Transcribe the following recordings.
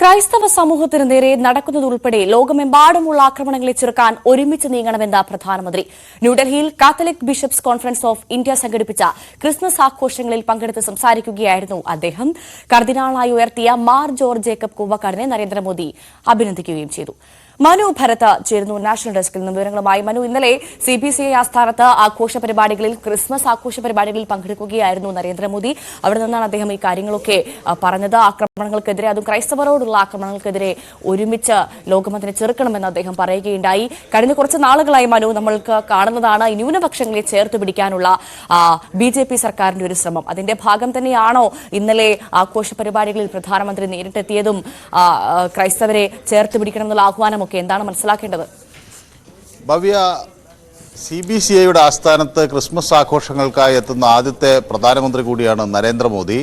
ക്രൈസ്തവ സമൂഹത്തിന് നേരെ നടക്കുന്നതുൾപ്പെടെ ലോകമെമ്പാടുമുള്ള ആക്രമണങ്ങളെ ചെറുക്കാൻ ഒരുമിച്ച് നീങ്ങണമെന്ന് പ്രധാനമന്ത്രി. ന്യൂഡൽഹിയിൽ Catholic bishops conference of India സംഘടിപ്പിച്ച ക്രിസ്മസ് ആഘോഷങ്ങളിൽ പങ്കെടുത്ത് സംസാരിക്കുകയായിരുന്നു അദ്ദേഹം. കർദിനാളായി ഉയർത്തിയ മാർ ജോർജ് ജേക്കബ് കൂവക്കാടിനെ നരേന്ദ്രമോദി അഭിനന്ദിക്കുകയും ചെയ്തു. മനു ഭരത ചേരുന്നു നാഷണൽ ഡെസ്കിൽ നിന്നും വിവരങ്ങളുമായി. മനു ഇന്നലെ സി ബി സി ഐ ആസ്ഥാനത്ത് ആഘോഷ പരിപാടികളിൽ ക്രിസ്മസ് ആഘോഷ പരിപാടികളിൽ പങ്കെടുക്കുകയായിരുന്നു നരേന്ദ്രമോദി. അവിടെ നിന്നാണ് അദ്ദേഹം ഈ കാര്യങ്ങളൊക്കെ പറഞ്ഞത്. ആക്രമണങ്ങൾക്കെതിരെ അതും ക്രൈസ്തവരോടുള്ള ആക്രമണങ്ങൾക്കെതിരെ ഒരുമിച്ച് ലോകമതിനെ ചെറുക്കണമെന്ന് അദ്ദേഹം പറയുകയുണ്ടായി. കഴിഞ്ഞ കുറച്ച് നാളുകളായി മനു നമ്മൾക്ക് കാണുന്നതാണ് ന്യൂനപക്ഷങ്ങളെ ചേർത്ത് പിടിക്കാനുള്ള ബി ജെ പി സർക്കാരിന്റെ ഒരു ശ്രമം. അതിന്റെ ഭാഗം തന്നെയാണോ ഇന്നലെ ആഘോഷ പരിപാടികളിൽ പ്രധാനമന്ത്രി നേരിട്ടെത്തിയതും ക്രൈസ്തവരെ ചേർത്ത് പിടിക്കണം എന്നുള്ള ആഹ്വാനമൊക്കെ എന്താണ് മനസ്സിലാക്കേണ്ടത്? ഭവ്യ സി ബി സി ഐയുടെ ആസ്ഥാനത്ത് ക്രിസ്മസ് ആഘോഷങ്ങൾക്കായി എത്തുന്ന ആദ്യത്തെ പ്രധാനമന്ത്രി കൂടിയാണ് നരേന്ദ്രമോദി.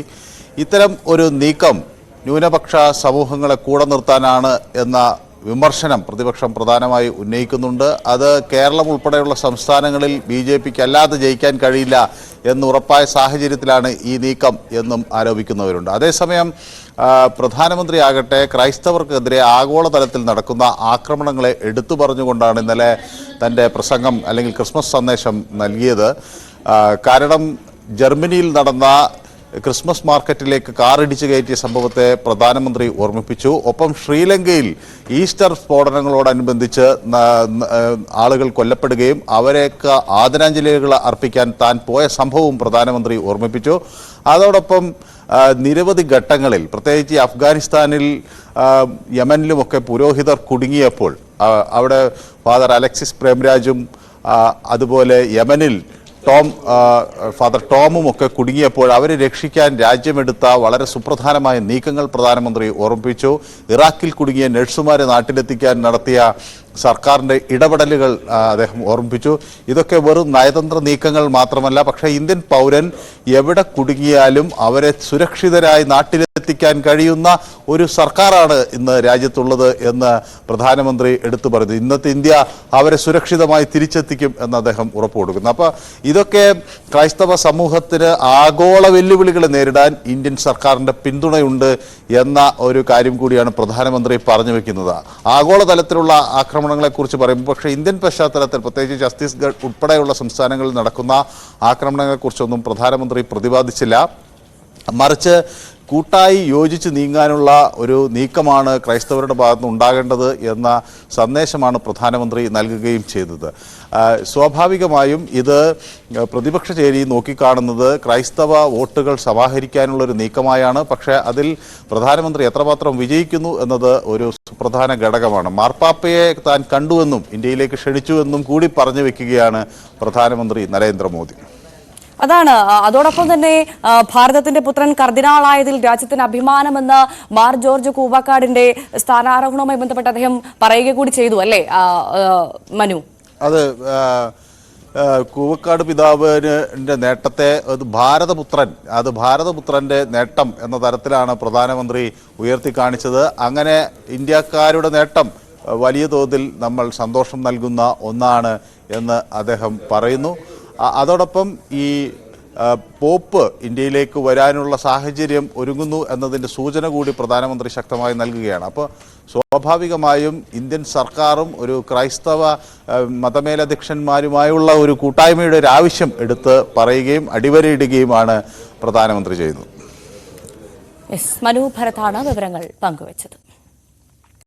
ഇത്തരം ഒരു നീക്കം ന്യൂനപക്ഷ സമൂഹങ്ങളെ കൂടെ നിർത്താനാണ് എന്ന വിമർശനം പ്രതിപക്ഷം പ്രധാനമായി ഉന്നയിക്കുന്നുണ്ട്. അത് കേരളം ഉൾപ്പെടെയുള്ള സംസ്ഥാനങ്ങളിൽ ബി ജെ പിക്ക് അല്ലാതെ ജയിക്കാൻ കഴിയില്ല എന്നുറപ്പായ സാഹചര്യത്തിലാണ് ഈ നീക്കം എന്നും ആരോപിക്കുന്നവരുണ്ട്. അതേസമയം പ്രധാനമന്ത്രി പ്രധാനമന്ത്രിയാകട്ടെ ക്രൈസ്തവർക്കെതിരെ ആഗോളതലത്തിൽ നടക്കുന്ന ആക്രമണങ്ങളെ എടുത്തു പറഞ്ഞുകൊണ്ടാണ് ഇന്നലെ തന്റെ പ്രസംഗം അല്ലെങ്കിൽ ക്രിസ്മസ് സന്ദേശം നൽകിയത്. കാരണം ജർമ്മനിയിൽ നടന്ന ക്രിസ്മസ് മാർക്കറ്റിലേക്ക് കാറിടിച്ചു കയറ്റിയ സംഭവത്തെ പ്രധാനമന്ത്രി ഓർമ്മിപ്പിച്ചു. ഒപ്പം ശ്രീലങ്കയിൽ ഈസ്റ്റർ സ്ഫോടനങ്ങളോടനുബന്ധിച്ച് ആളുകൾ കൊല്ലപ്പെടുകയും അവരെയൊക്കെ ആദരാഞ്ജലികൾ അർപ്പിക്കാൻ താൻ പോയ സംഭവവും പ്രധാനമന്ത്രി ഓർമ്മിപ്പിച്ചു. അതോടൊപ്പം നിരവധി ഘട്ടങ്ങളിൽ പ്രത്യേകിച്ച് അഫ്ഗാനിസ്ഥാനിൽ യമനിലുമൊക്കെ പുരോഹിതർ കുടുങ്ങിയപ്പോൾ അവിടെ ഫാദർ അലക്സിസ് പ്രേംരാജും അതുപോലെ യമനിൽ ടോം ഫാദർ ടോമും ഒക്കെ കുടുങ്ങിയപ്പോൾ അവരെ രക്ഷിക്കാൻ രാജ്യമെടുത്ത വളരെ സുപ്രധാനമായ നീക്കങ്ങൾ പ്രധാനമന്ത്രി ഓർമ്മിപ്പിച്ചു. ഇറാഖിൽ കുടുങ്ങിയ നഴ്സുമാരെ നാട്ടിലെത്തിക്കാൻ നടത്തിയ സർക്കാരിന്റെ ഇടപെടലുകൾ അദ്ദേഹം ഓർമ്മിപ്പിച്ചു. ഇതൊക്കെ വെറും നയതന്ത്ര നീക്കങ്ങൾ മാത്രമല്ല പക്ഷേ ഇന്ത്യൻ പൗരൻ എവിടെ കുടുങ്ങിയാലും അവരെ സുരക്ഷിതരായി നാട്ടിലെത്തിക്കാൻ കഴിയുന്ന ഒരു സർക്കാരാണ് ഇന്ന് രാജ്യത്തുള്ളത് എന്ന് പ്രധാനമന്ത്രി എടുത്തു പറഞ്ഞു. ഇന്നത്തെ ഇന്ത്യ അവരെ സുരക്ഷിതമായി തിരിച്ചെത്തിക്കും എന്ന് അദ്ദേഹം ഉറപ്പ് കൊടുക്കുന്നു. അപ്പോൾ ഇതൊക്കെ ക്രൈസ്തവ സമൂഹത്തിന് ആഗോള വെല്ലുവിളികൾ നേരിടാൻ ഇന്ത്യൻ സർക്കാരിന്റെ പിന്തുണയുണ്ട് എന്ന ഒരു കാര്യം കൂടിയാണ് പ്രധാനമന്ത്രി പറഞ്ഞു വെക്കുന്നത്. ആഗോളതലത്തിലുള്ള ആക്രമണങ്ങളെക്കുറിച്ച് പറയുമ്പോൾ പക്ഷേ ഇന്ത്യൻ പശ്ചാത്തലത്തിൽ പ്രത്യേകിച്ച് ഛത്തീസ്ഗഡ് ഉൾപ്പെടെയുള്ള സംസ്ഥാനങ്ങളിൽ നടക്കുന്ന ആക്രമണങ്ങളെക്കുറിച്ചൊന്നും പ്രധാനമന്ത്രി പ്രതിപാദിച്ചില്ല. മറിച്ച് കൂട്ടായി യോജിച്ച് നീങ്ങാനുള്ള ഒരു നീക്കമാണ് ക്രൈസ്തവരുടെ ഭാഗത്തുനിന്ന് ഉണ്ടാകേണ്ടത് എന്ന സന്ദേശമാണ് പ്രധാനമന്ത്രി നൽകുകയും ചെയ്തത്. സ്വാഭാവികമായും ഇത് പ്രതിപക്ഷ ചേരി നോക്കിക്കാണുന്നത് ക്രൈസ്തവ വോട്ടുകൾ സമാഹരിക്കാനുള്ള ഒരു നീക്കമായാണ്. പക്ഷേ അതിൽ പ്രധാനമന്ത്രി എത്രമാത്രം വിജയിക്കുന്നു എന്നത് ഒരു സുപ്രധാന ഘടകമാണ്. മാർപ്പാപ്പയെ താൻ കണ്ടുവെന്നും ഇന്ത്യയിലേക്ക് ക്ഷണിച്ചുവെന്നും കൂടി പറഞ്ഞു വെക്കുകയാണ് പ്രധാനമന്ത്രി നരേന്ദ്രമോദി. അതാണ് അതോടൊപ്പം തന്നെ ഭാരതത്തിന്റെ പുത്രൻ കർദിനാളായതിൽ രാജ്യത്തിന് അഭിമാനമെന്ന് മാർ ജോർജ് കൂവക്കാടിന്റെ സ്ഥാനാരോഹണവുമായി ബന്ധപ്പെട്ട് അദ്ദേഹം പറയുക കൂടി ചെയ്തു അല്ലേ? മനു. അത് കൂവക്കാട് പിതാവിന്റെ നേട്ടത്തെ അത് ഭാരതപുത്രൻ അത് ഭാരതപുത്രന്റെ നേട്ടം എന്ന തരത്തിലാണ് പ്രധാനമന്ത്രി ഉയർത്തി കാണിച്ചത് അങ്ങനെ ഇന്ത്യക്കാരുടെ നേട്ടം വലിയ തോതിൽ നമ്മൾ സന്തോഷം നൽകുന്ന ഒന്നാണ് എന്ന് അദ്ദേഹം പറയുന്നു. അതോടൊപ്പം ഈ പോപ്പ് ഇന്ത്യയിലേക്ക് വരാനുള്ള സാഹചര്യം ഒരുങ്ങുന്നു എന്നതിന്റെ സൂചന കൂടി പ്രധാനമന്ത്രി ശക്തമായി നൽകുകയാണ്. അപ്പോൾ സ്വാഭാവികമായും ഇന്ത്യൻ സർക്കാരും ഒരു ക്രൈസ്തവ മതമേലധ്യക്ഷന്മാരുമായുള്ള ഒരു കൂട്ടായ്മയുടെ ഒരു ആവശ്യം എടുത്ത് പറയുകയും അടിവരയിടുകയുമാണ് പ്രധാനമന്ത്രി ചെയ്യുന്നത്. മനു ഭരതാണ് വിവരങ്ങൾ പങ്കുവച്ചത്.